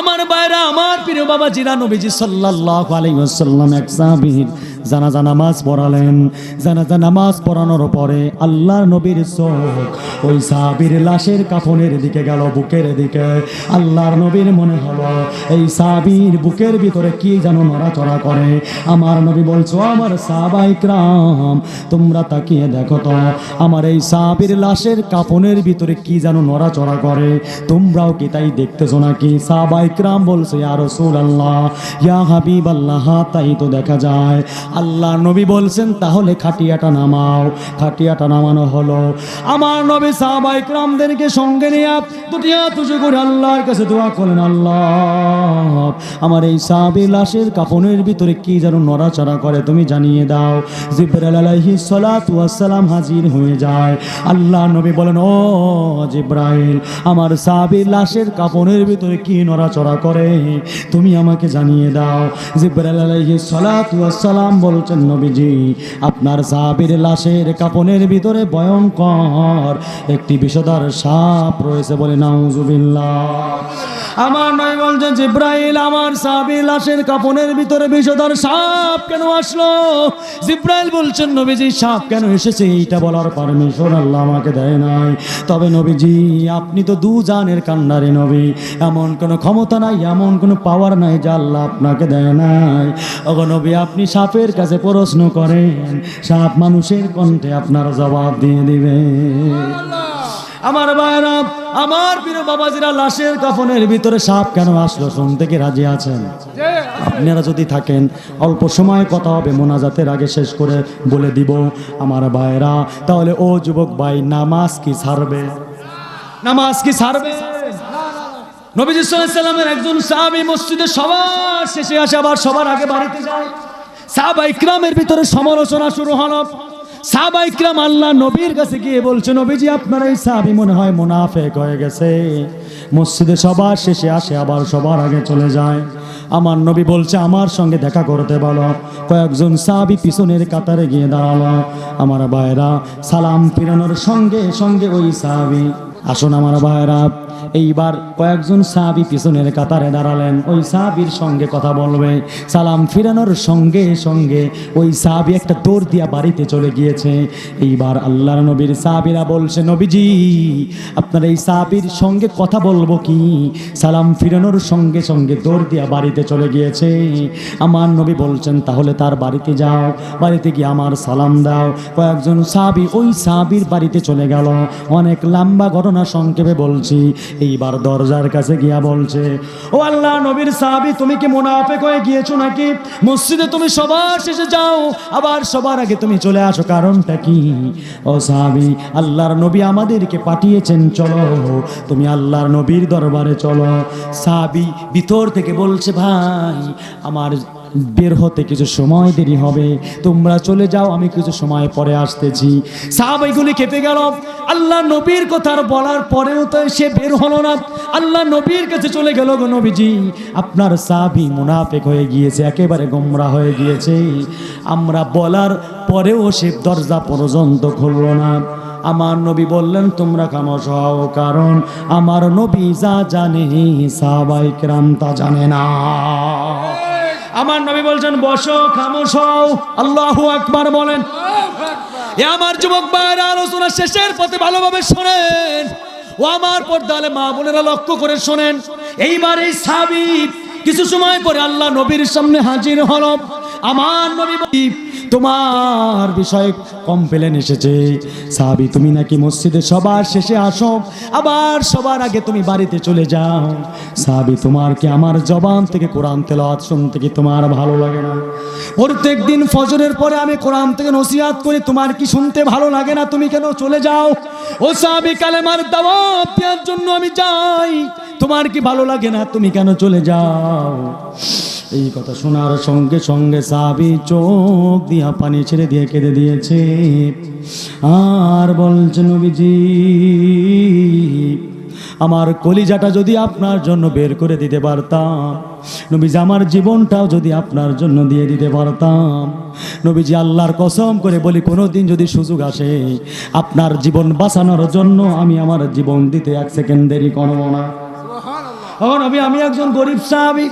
আমার বাইরা আমার প্রিয় বাবা জিরা নবীজি সাল্লাল্লাহু আলাইহি ওয়াসাল্লাম এক সাহাবীর জানাজা নামাজ পড়ালেন জানাজা নামাজ পড়ানোর পরে আল্লাহর নবীর চোখ ওই সাহাবীর লাশের কাফনের দিকে গেল, বুকের দিকে। আল্লাহর নবীর মনে হলো, এই সাহাবীর বুকের ভিতরে কি যেন নড়াচড়া করে। আমার নবী বলছো আমার সাহাবাই ক্রাম তোমরা তাকিয়ে দেখো তো, আমার এই সাহাবীর লাশের কাফনের ভিতরে কি যেন নড়াচড়া করে। তোমরাও কি তাই দেখতেছো নাকি? সাহাবাই ক্রাম বলছে, ইয়া রাসূলুল্লাহ, ইয়া হাবিব আল্লাহ তাই তো দেখা যায়। আল্লাহ নবী বলছেন, তাহলে খাটিয়াটা নামাও। খাটিয়াটা নামানো হলো। আমার নবী সাহাবাই ক্রামদেরকে সঙ্গে নিয়ে দুটি হাত উঁচু করে আল্লাহর কাছে দোয়া করেন আল্লাহ, আমার এই সাহাবী লাশের কাপনের ভিতরে কি যেন নড়াচড়া করে, তুমি জানিয়ে দাও। সালাতু ওয়াস সালাম হাজির হয়ে যায়। আল্লাহ নবী বলেন, ও জিব্রাইল, আমার সাহাবীর লাশের কাফনের ভিতরে কি নড়াচড়া করে, তুমি আমাকে জানিয়ে দাও। সালাতু ওয়াস সালাম বলছেন নবীজি আপনার সাবির লাশের কাপনের ভিতরে ভয়ঙ্কর একটি বিষদার সাপ রয়েছে বলে নাউজুবিল্লাহ। আমার নয় বলছেন জিব্রাইল আমার সাহাবী লাশের কাপনের ভিতরে বিষধর সাপ কেন আসলো? জিব্রাইল বলছেন নবীজি সাপ কেন এসেছে? এইটা বলার পারমিশন আল্লাহ আমাকে দেয় নাই। তবে নবীজি আপনি তো দু জানের কান্নারে নবী। এমন কোনো ক্ষমতা নাই এমন কোনো পাওয়ার নাই যা আল্লাহ আপনাকে দেয় নাই। ওগো নবী আপনি সাপের কাছে প্রশ্ন করেন সাপ মানুষের কণ্ঠে আপনার জবাব দিয়ে দিবে। আমার ভাইরা আমার প্রিয় বাবাজিরা, লাশের কাফনের ভিতরে সাপ কেন আসলো? শুনতে কি রাজি আছেন? আপনারা যদি থাকেন, অল্প সময় কথা হবে, মোনাজাতের আগে শেষ করে বলে দিব আমার ভাইরা তাহলে ও যুবক ভাই, নামাজ কি ছাড়বে? নামাজ কি ছাড়বে? নবীজি সাল্লামের একজন সাহাবী মসজিদে সবার শেষে আসে, আবার সবার আগে বাড়িতে যায়। সাহাবা ইকরামের ভিতরে সমালোচনা শুরু হলো। সাহাবা ইকরাম আল্লাহ নবীর কাছে গিয়ে বলছে, নবীজি, আপনার এই সাহাবী মনে হয় মুনাফেক হয়ে গেছে। মসজিদে সবার শেষে আসে, আবার সবার আগে চলে যায়। আমার নবী বলছে, আমার সঙ্গে দেখা করতে বলো। কয়েকজন সাহাবী পিছনের কাতারে গিয়ে দাঁড়াল। আমার ভাইরা সালাম ফিরানোর সঙ্গে সঙ্গে ওই সাহাবী, আসুন আমার ভাইরা এইবার কয়েকজন সাহাবি পিছনের কাতারে দাঁড়ালেন। ওই সাহাবির সঙ্গে কথা বলবে। সালাম ফিরানোর সঙ্গে সঙ্গে ওই সাহাবি একটা দৌড় দিয়া বাড়িতে চলে গিয়েছে। এইবার আল্লাহর নবীর সাহাবিরা বলছে, নবীজি, আপনার এই সাহাবির সঙ্গে কথা বলব কি? সালাম ফিরানোর সঙ্গে সঙ্গে দৌড় দিয়া বাড়িতে চলে গিয়েছে। আমার নবী বলছেন, তাহলে তার বাড়িতে যাও। বাড়িতে গিয়ে আমার সালাম দাও। কয়েকজন সাহাবি ওই সাহাবির বাড়িতে চলে গেল। অনেক লম্বা ঘটনা সংক্ষেপে বলছি। এইবার দরজার কাছে গিয়া বলছে, ও আল্লাহ, নবীর সাহাবি, তুমি কি মোনাফেক হয়ে গিয়েছো নাকি? মসজিদে তুমি সবার শেষে যাও, আবার সবার আগে তুমি চলে আসো। কারণটা কি? ও সাহাবি, আল্লাহর নবী আমাদেরকে পাঠিয়েছেন, চলো। তুমি আল্লাহর নবীর দরবারে চলো। সাহাবি ভিতর থেকে বলছে, ভাই, আমার বের হতে কিছু সময় দেরি হবে। তোমরা চলে যাও, আমি কিছু সময় পরে আসতেছি। সাহাবাইগুলি খেপে গেল। আল্লাহ নবীর কথা বলার পরেও তো সে বের হলো না। আল্লাহ নবীর কাছে চলে গেল গো নবীজি। আপনার সাহাবি মুনাফেক হয়ে গিয়েছে, একেবারে গোমরা হয়ে গিয়েছে। আমরা বলার পরেও সে দরজা পর্যন্ত খুললো না। আমার নবী বললেন, তোমরা খামোশ হও, কারণ আমার নবী যা জানে সাহাবাই কেরাম তা জানে না। আমার নবী বলছেন, বসো, খামোশ আল্লাহু আকবার বলেন। এ আমার যুবক ভাইয়ের আলোচনা শেষের পথে ভালোভাবে শোনেন। ও আমার পর্দালে মা বোনেরা লক্ষ্য করে শোনেন। এইবার এই সাবিব কিছু সময় পরে আল্লাহ নবীর সামনে হাজির হল। আমার নবী তোমার বিষয়ে কমপ্লেন এসেছে। সাবি, তুমি নাকি মসজিদে সবার শেষে আসো, আবার সবার আগে তুমি বাড়িতে চলে যাও। সাবি, তোমার কি আমার জবান থেকে কোরআন তেলাওয়াত শুনতে কি তোমার ভালো লাগে না? প্রত্যেক দিন ফজরের পরে আমি কোরআন থেকে নসিহাত করি, তোমার কি শুনতে ভালো লাগে না? তুমি কেন চলে যাও? ও সাবি, কালেমার দাওয়াত দেওয়ার জন্য আমি যাই, তোমার কি ভালো লাগে না? তুমি কেন চলে যাও? এই কথা শোনার সঙ্গে সঙ্গে সাবি চোখ দিয়া পানি ছেড়ে দিয়ে কেঁদে দিয়েছে। আর বলছে নবীজি আমার কলিজাটা যদি আপনার জন্য বের করে দিতে পারতাম নবীজি আমার জীবনটাও যদি আপনার জন্য দিয়ে দিতে পারতাম। নবীজি আল্লাহর কসম করে বলি কোনো দিন যদি সুযোগ আসে আপনার জীবন বাঁচানোর জন্য আমি আমার জীবন দিতে এক সেকেন্ড দেরি করব না। ও নবী আমি একজন গরিব সাহাবি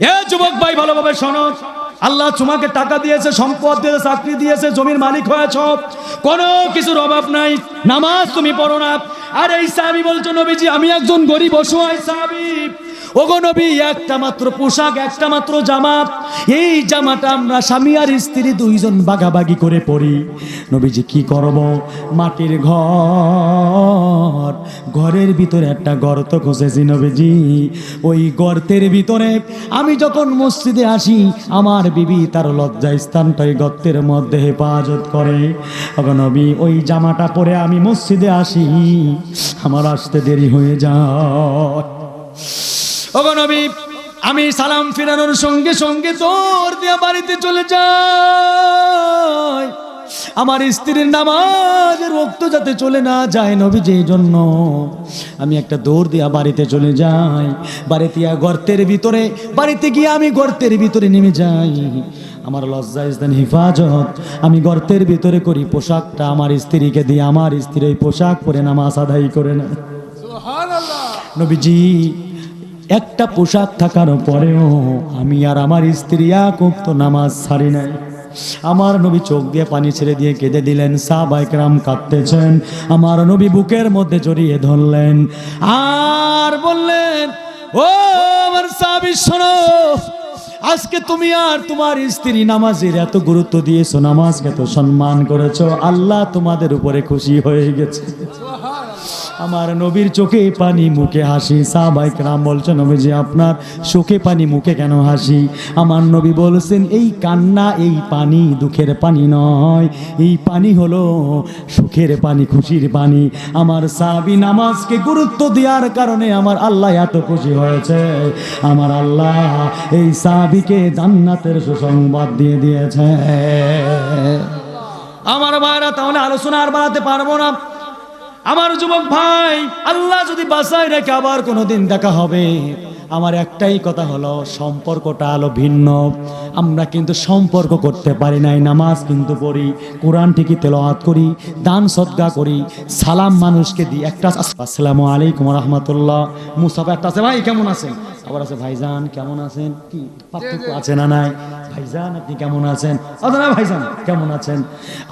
যুবক ভাই, ভালোভাবে শোনো। আল্লাহ তোমাকে টাকা দিয়েছে, সম্পদ দিয়েছে, চাকরি দিয়েছে, জমির মালিক হয়েছ। কোনো কিছুর অভাব নাই। নামাজ তুমি পড়ো না। আর এই সাহাবি বলছো, নবীজি, আমি একজন গরিব অসহায় সাহাবি। ওগো নবী, একটা মাত্র পোশাক, একটা মাত্র জামা। এই জামাটা আমরা স্বামী আর স্ত্রী দুইজন বাগাবাগি করে পরি। নবীজি, কি করব? মাটির ঘর। ঘরের ভিতরে একটা গর্ত খুঁজেছি নবীজি। ওই গর্তের ভিতরে আমি যখন মসজিদে আসি, আমার বিবি তার লজ্জা স্থানটা ওই গর্তের মধ্যে হেফাজত করে। ওগো নবী, ওই জামাটা পরে আমি মসজিদে আসি। আমার আসতে দেরি হয়ে যায়। ওগো নবী আমি সালাম ফিরানোর সঙ্গে সঙ্গে দৌড় দিয়া বাড়িতে চলে যাই। আমার স্ত্রীর নামাজের রক্ত যাতে চলে না যায় নবী যেই জন্য আমি একটা দৌড় দিয়া বাড়িতে চলে যাই। বাড়িতে গর্তের ভিতরে বাড়িতে গিয়ে আমি গর্তের ভিতরে নেমে যাই। আমার লজ্জা ইসদান হিফাজত। আমি গর্তের ভিতরে করি পোশাকটা আমার স্ত্রীকে দিয়ে আমার স্ত্রী ওই পোশাক পরে নামাজ আদায় করে না নবীজি একটা পোশাক থাকার পরেও আমি আর আমার স্ত্রী এক উক্ত নামাজ ছাড়ি নাই। আমার নবী চোখ দিয়ে পানি ছেড়ে দিয়ে কেঁদে দিলেন সাহবাইকরাম কাঁদতেছেন, আমার নবী বুকের মধ্যে জড়িয়ে ধরলেন। আর বললেন, ও আমার সাবি শোনো, আজকে তুমি আর তোমার স্ত্রী নামাজের এত গুরুত্ব দিয়েছ, নামাজকে এত সম্মান করেছ, আল্লাহ তোমাদের উপরে খুশি হয়ে গেছে। আমার নবীর চোখে পানি, মুখে হাসি। সাহবাইক রাম বলছেন, নবীজি, আপনার চোখে পানি, মুখে কেন হাসি? আমার নবী বলছেন, এই কান্না, এই পানি দুঃখের পানি নয়। এই পানি হলো সুখের পানি, খুশির পানি। আমার সাহাবি নামাজকে গুরুত্ব দেওয়ার কারণে আমার আল্লাহ এত খুশি হয়েছে। আমার আল্লাহ এই সাহাবিকে জান্নাতের সুসংবাদ দিয়ে দিয়েছে। আমার ভাইরা, তাহলে আলোচনা আর বাড়াতে পারব না। আমার যুবক ভাই, আল্লাহ যদি বাসায় রেখে আবার কোনোদিন দেখা হবে। আমার একটাই কথা হলো, সম্পর্কটা আলো ভিন্ন। আমরা কিন্তু সম্পর্ক করতে পারি নাই, নামাজ কিন্তু পড়ি, কোরআন ঠিকই তেলাওয়াত করি, দান সদ্গা করি, সালাম মানুষকে দিই। একটা আসসালামু আলাইকুম রহমতুল্লাহ। মুসাফা একটা আছে, ভাই, কেমন আছেন? আবার আছে ভাইজান কেমন আছেন? কি পার্থক্য আছে না নাই? ভাইজান আপনি কেমন আছেন? অদানা ভাইজান কেমন আছেন?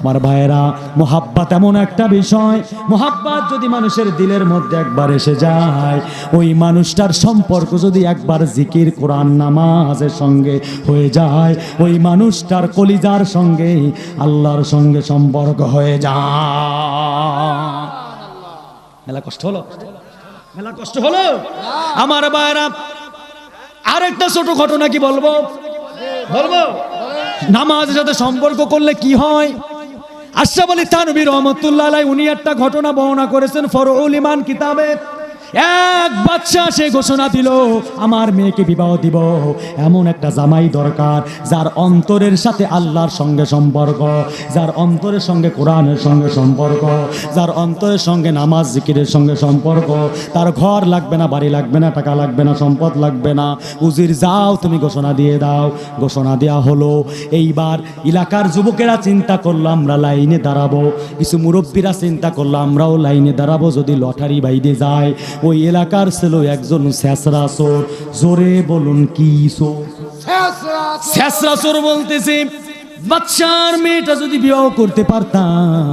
আমার ভাইয়েরা মোহাব্বাত এমন একটা বিষয় মোহাব্বাত যদি মানুষের দিলের মধ্যে একবার এসে যায় ওই মানুষটার সম্পর্ক যদি একবার জিকির কোরআন নামাজের সঙ্গে হয়ে যায় ওই মানুষটার কলিজার সঙ্গে আল্লাহর সঙ্গে সম্পর্ক হয়ে যায়। মেলা কষ্ট হলো? মেলা কষ্ট হলো? আমার ভাইয়েরা আরেকটা ছোট ঘটনা কি বলব? বলব? নামাজের সাথে সম্পর্ক করলে কি হয়? আশরাফ আলী থানবী রহমতুল্লাহ উনি একটা ঘটনা বর্ণনা করেছেন ফরউল ইমান কিতাবে। এক বাচ্চা সে ঘোষণা দিল, আমার মেয়েকে বিবাহ দিব। এমন একটা জামাই দরকার, যার অন্তরের সাথে আল্লাহর সঙ্গে সম্পর্ক, যার অন্তরের সঙ্গে কোরআনের সঙ্গে সম্পর্ক, যার অন্তরের সঙ্গে নামাজ জিকিরের সঙ্গে সম্পর্ক। তার ঘর লাগবে না, বাড়ি লাগবে না, টাকা লাগবে না, সম্পদ লাগবে না। উজির যাও, তুমি ঘোষণা দিয়ে দাও। ঘোষণা দেওয়া হলো। এইবার এলাকার যুবকেরা চিন্তা করল, আমরা লাইনে দাঁড়াবো। কিছু মুরব্বীরা চিন্তা করল, আমরাও লাইনে দাঁড়াবো, যদি লটারি বাইরে যায় ওই এলাকার ছিল একজন শেষরা চোর জোরে বলুন, কি চোর চোর বলতেছে বাচ্চার মেয়েটা যদি বিবাহ করতে পারতাম,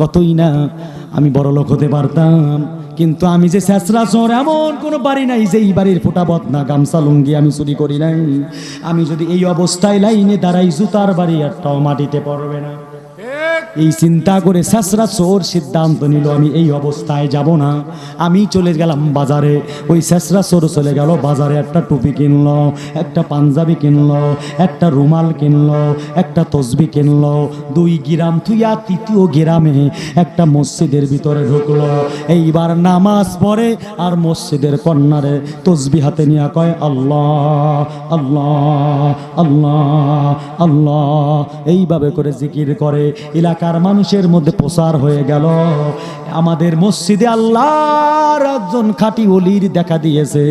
কতই না আমি বড় লোক হতে পারতাম। কিন্তু আমি যে শেষরা চোর এমন কোনো বাড়ি নাই যে এই বাড়ির ফোটা বদনা, গামছা, লুঙ্গি আমি চুরি করি নাই। আমি যদি এই অবস্থায় লাইনে দাঁড়াই, জুতার বাড়ি একটাও মাটিতে পড়বে না। এই চিন্তা করে শেষরা চোর সিদ্ধান্ত নিল, আমি এই অবস্থায় যাব না। আমি চলে গেলাম বাজারে। ওই শেষরা চোর চলে গেল বাজারে, একটা টুপি কিনলো, একটা পাঞ্জাবি কিনলো, একটা রুমাল কিনলো, একটা তসবি কিনলো। দুই গ্রাম থুইয়া তৃতীয় গ্রামে একটা মসজিদের ভিতরে ঢুকলো। এইবার নামাজ পড়ে আর মসজিদের কন্যারে তসবি হাতে নিয়ে কয়, আল্লাহ আল্লাহ আল্লাহ আল্লাহ। এইভাবে করে জিকির করে এলাকা এলাকার মানুষের মধ্যে প্রসার হয়ে গেল? আমাদের মসজিদে আল্লাহর একজন খাঁটি অলির দেখা দিয়েছে,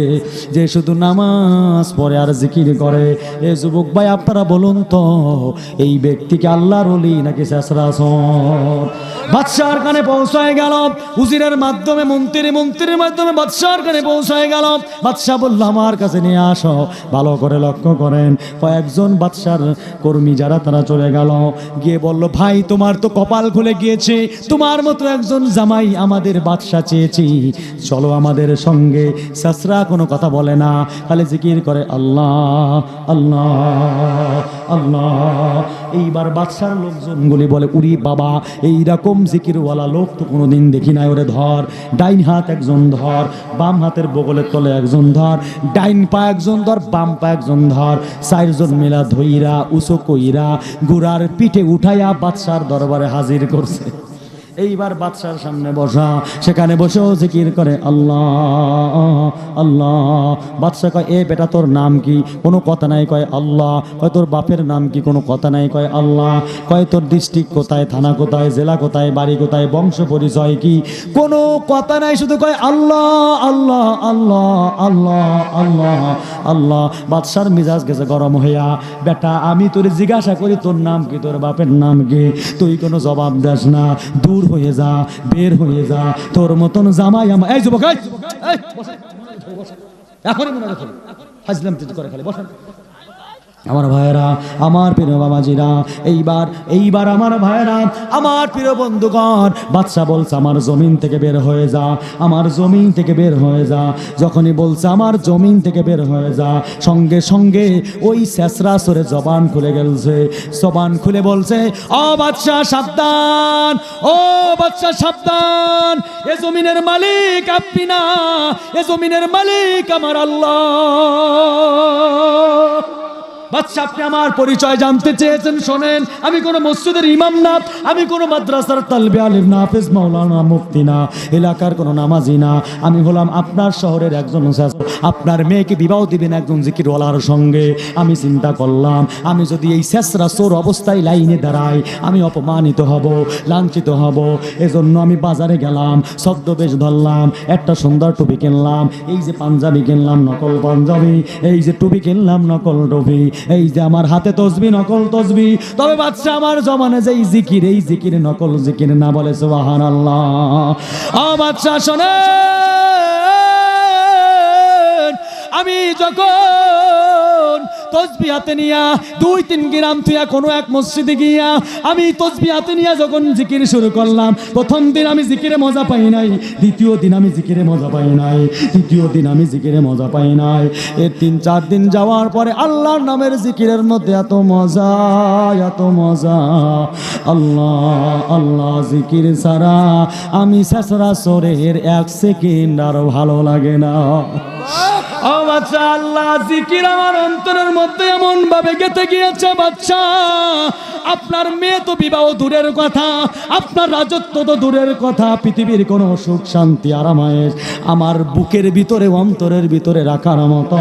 যে শুধু নামাজ পড়ে আর জিকির করে। এ যুবক ভাই, আপনারা বলুন তো, এই ব্যক্তিকে আল্লাহর অলি নাকি শেষরাসন বাদশাহর কানে পৌঁছায় গেল, উজিরের মাধ্যমে, মন্ত্রী মন্ত্রীর মাধ্যমে বাদশাহর কানে পৌঁছায় গেল। বাদশাহ বলল, আমার কাছে নিয়ে আসো, ভালো করে লক্ষ্য করেন। কয়েকজন বাদশার কর্মী যারা, তারা চলে গেল। গিয়ে বলল, ভাই, তোমার তো কপাল খুলে গিয়েছে। তোমার মতো একজন জামাই আমাদের বাদশা চেয়েছি। চলো আমাদের সঙ্গে সাসরা কোনো কথা বলে না। খালি জিকির করে, আল্লাহ আল্লাহ আল্লাহ। এইবার বাদশার লোকজনগুলি বলে, উরি বাবা, এইরকম জিকিরওয়ালা লোক তো কোনোদিন দেখি নাই, ওরে ধর। ডাইন হাত একজন ধর, বাম হাতের বগলের তলে একজন ধর। ডাইন পা একজন ধর, বাম পা একজন ধর। চারজন মেলা ধইরা, উঁচু কইরা গুড়ার পিঠে উঠাইয়া বাদশার দরবারে হাজির করছে। এইবার বাদশার সামনে বসা, সেখানে বসেও জিকির করে, আল্লাহ আল্লাহ। বাদশা কয়, এ বেটা, তোর নাম কি? কোনো কথা নাই, কয়, আল্লাহ। কয়, তোর বাপের নাম কি? কোনো কথা নাই, কয়, আল্লাহ। কয়, তোর ডিস্ট্রিক্ট কোথায়, থানা কোথায়, জেলা কোথায়, বাড়ি কোথায়, বংশ পরিচয় কি? কোনো কথা নাই, শুধু কয়, আল্লাহ আল্লাহ আল্লাহ আল্লাহ আল্লাহ আল্লাহ। বাদশার মিজাজ গেছে গরম হইয়া, বেটা, আমি তোর জিজ্ঞাসা করি, তোর নাম কি, তোর বাপের নাম কি? তুই কোনো জবাব দেস না। দূর হয়ে যা, বের হয়ে যা। তোর মতন জামাই আমা এই যুবক। এখনই মনে রাখো। হাজলাম করে খালি বসেন। আমার ভাইয়েরা, আমার প্রিয় বাবাজিরা, এইবার এইবার আমার ভাইয়েরা, আমার প্রিয় বন্ধুগণ, বাদশা বলছে, আমার জমিন থেকে বের হয়ে যা, আমার জমিন থেকে বের হয়ে যা। যখনই বলছে, আমার জমিন থেকে বের হয়ে যা, সঙ্গে সঙ্গে ওই শেষরা সরে জবান খুলে গেলছে। জবান খুলে বলছে, ও বাদশা, সাবধান, ও বাদশা, সাবধান, এ জমিনের মালিক আপনি না, এ জমিনের মালিক আমার আল্লাহ। বাচ্চা, আপনি আমার পরিচয় জানতে চেয়েছেন, শোনেন। আমি কোনো মসজিদের ইমাম না, আমি কোনো মাদ্রাসার তালবে আলিম না, হাফেজ মাওলানা মুফতি না, এলাকার কোনো নামাজি না। আমি হলাম আপনার শহরের একজন। আপনার মেয়েকে বিবাহ দিবেন একজন জিকিরওয়ালার সঙ্গে। আমি চিন্তা করলাম, আমি যদি এই শেষরা চোর অবস্থায় লাইনে দাঁড়াই আমি অপমানিত হব, লাঞ্ছিত হব। এজন্য আমি বাজারে গেলাম, ছদ্মবেশ ধরলাম, একটা সুন্দর টুপি কিনলাম, এই যে পাঞ্জাবি কিনলাম, নকল পাঞ্জাবি, এই যে টুপি কিনলাম, নকল টুপি। এই যে আমার হাতে তসবি, নকল তসবি। তবে বাচ্চা আমার জমানে যে এই জিকির এই জিকির নকল জিকির না বলে সোহান আল্লাহ আ বাচ্চা শোনে আমি যখন তসবি হাতে নিয়া, দুই তিন গ্রাম থুয়া কোনো এক মসজিদে গিয়া। আমি তসবি হাতে নিয়া যখন জিকির শুরু করলাম, প্রথম দিন আমি জিকিরে মজা পাই নাই, দ্বিতীয় দিন আমি জিকিরে মজা পাই নাই, তৃতীয় দিন আমি জিকিরে মজা পাই নাই। এর তিন চার দিন যাওয়ার পরে আল্লাহর নামের জিকিরের মধ্যে এত মজা এত মজা। আল্লাহ আল্লাহ জিকির ছাড়া আমি শেষরা সরের এক সেকেন্ড আর ভালো লাগে না। বাচ্চা, আল্লাহ জিকির আমার অন্তরের মধ্যে এমন ভাবে গেতে গিয়েছে, বাচ্চা। আপনার মেয়ে তো বিবাহ দূরের কথা, আপনার রাজত্ব তো দূরের কথা, পৃথিবীর কোনো সুখ, শান্তি আরামায়ের আমার বুকের ভিতরে, অন্তরের ভিতরে রাখার মতো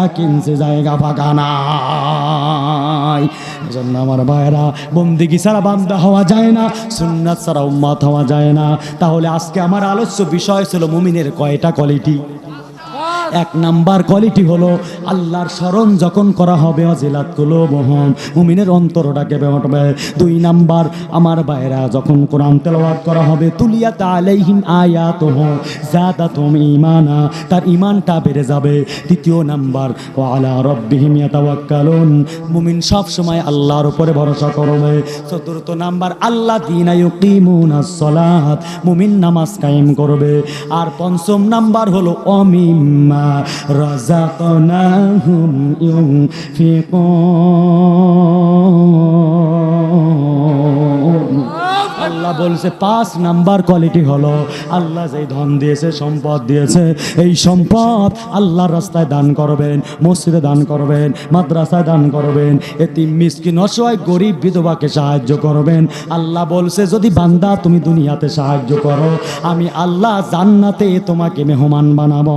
এক ইঞ্চি জায়গা ফাঁকা নাই। এজন্য আমার ভাইয়েরা, বন্দিগি ছাড়া বান্দা হওয়া যায় না, সুন্নাত ছাড়া উম্মাত হওয়া যায় না। তাহলে আজকে আমার আলোচ্য বিষয় ছিল মুমিনের কয়টা কোয়ালিটি এক নাম্বার কোয়ালিটি হলো আল্লাহর স্মরণ যখন করা হবে অজিলাতগুলো বহন মুমিনের অন্তরটাকে বেমটবে দুই নাম্বার, আমার বাইরা যখন কোরআন তেলাওয়াত করা হবে, তুলিয়াত আলাইহিম আয়াতুহু জাদাতুম ঈমানা, তার ঈমানটা বেড়ে যাবে। তৃতীয় নাম্বার, ওয়া আলা রাব্বিহিম ইয়াতাওয়াক্কালুন, মুমিন সব সময় আল্লাহর উপরে ভরসা করবে। চতুর্থ নাম্বার আল্লাহ দিনা ইউকিমুনাস সালাত, মুমিন নামাজ কায়েম করবে। আর পঞ্চম নাম্বার হলো অমিম্মা রাজাকনাহুম ইউনফিকুন। আল্লাহ বলছে, পাঁচ নাম্বার কোয়ালিটি হলো, আল্লাহ যেই ধন দিয়েছে, সম্পদ দিয়েছে, এই সম্পদ আল্লাহর রাস্তায় দান করবেন, মসজিদে দান করবেন, মাদ্রাসায় দান করবেন এটি মিসকিন, অসহায়, গরিব, বিধবাকে সাহায্য করবেন। আল্লাহ বলছে, যদি বান্দা তুমি দুনিয়াতে সাহায্য করো, আমি আল্লাহ জান্নাতে তোমাকে মেহমান বানাবো।